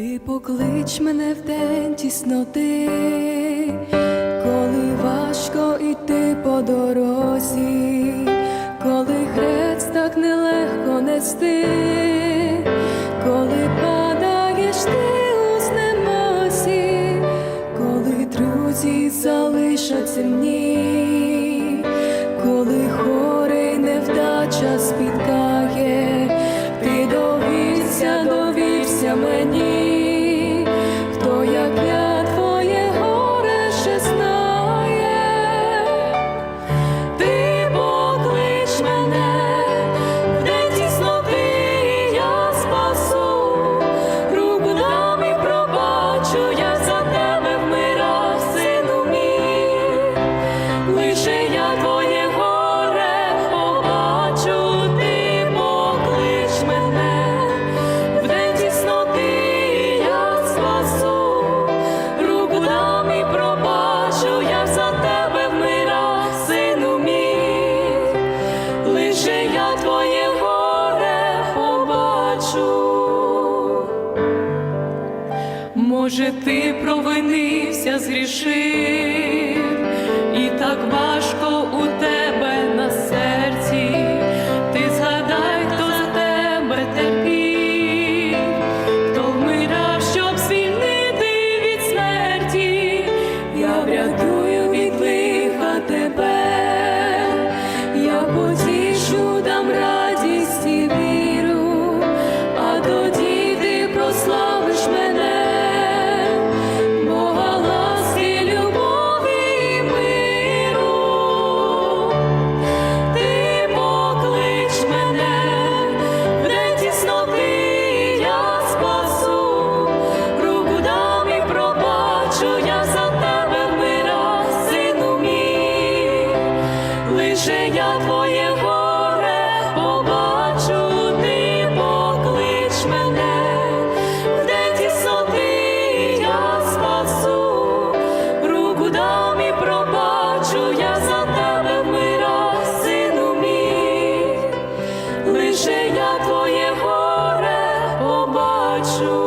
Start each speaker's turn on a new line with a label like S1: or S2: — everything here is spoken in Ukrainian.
S1: Ти поклич мене в день тісноти, коли важко йти по дорозі, коли хрест так нелегко нести, коли падаєш ти у знемозі, коли друзі залишаться ній, коли хорий невдача спіткає, ти довівся, довівся мені, Може, ти провинився, згрішив, я лише я твоє горе побачу, ти поклич мене, де день тісоти я спасу, руку дам і пробачу, я за тебе мира, сину мій, лише я твоє горе побачу.